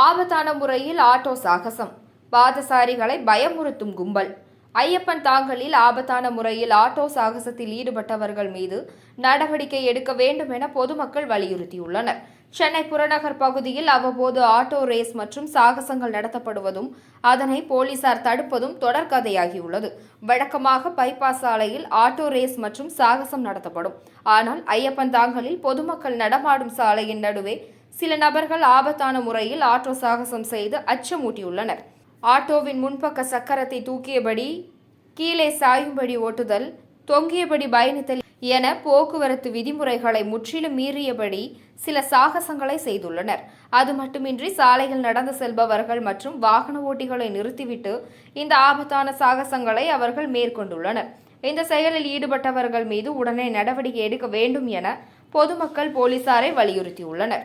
ஆபத்தான முறையில் ஆட்டோ சாகசம். பாதசாரிகளை பயமுறுத்தும் கும்பல். ஐயப்பன் தாங்கலில் ஆபத்தான முறையில் ஆட்டோ சாகசத்தில் ஈடுபட்டவர்கள் மீது நடவடிக்கை எடுக்க வேண்டும் என பொதுமக்கள் வலியுறுத்தியுள்ளனர். சென்னை புறநகர் பகுதியில் அவ்வப்போது ஆட்டோ ரேஸ் மற்றும் சாகசங்கள் நடத்தப்படுவதும் அதனை போலீசார் தடுப்பதும் தொடர்கதையாகியுள்ளது வழக்கமாக பைபாஸ் சாலையில் ஆட்டோ ரேஸ் மற்றும் சாகசம் நடத்தப்படும். ஆனால் ஐயப்பன் தாங்கலில் பொதுமக்கள் நடமாடும் சாலையின் நடுவே சில நபர்கள் ஆபத்தான முறையில் ஆட்டோ சாகசம் செய்து அச்சமூட்டியுள்ளனர். ஆட்டோவின் முன்பக்க சக்கரத்தை தூக்கியபடி கீழே சாயும்படி ஓட்டுதல் தொங்கியபடி பயணித்தல் என போக்குவரத்து விதிமுறைகளை முற்றிலும் மீறியபடி சில சாகசங்களை செய்துள்ளனர். அது மட்டுமின்றி சாலையில் நடந்து செல்பவர்கள் மற்றும் வாகன ஓட்டிகளை நிறுத்திவிட்டு இந்த ஆபத்தான சாகசங்களை அவர்கள் மேற்கொண்டுள்ளனர். இந்த செயலில் ஈடுபட்டவர்கள் மீது உடனே நடவடிக்கை எடுக்க வேண்டும் என பொதுமக்கள் போலீசாரை வலியுறுத்தியுள்ளனர்.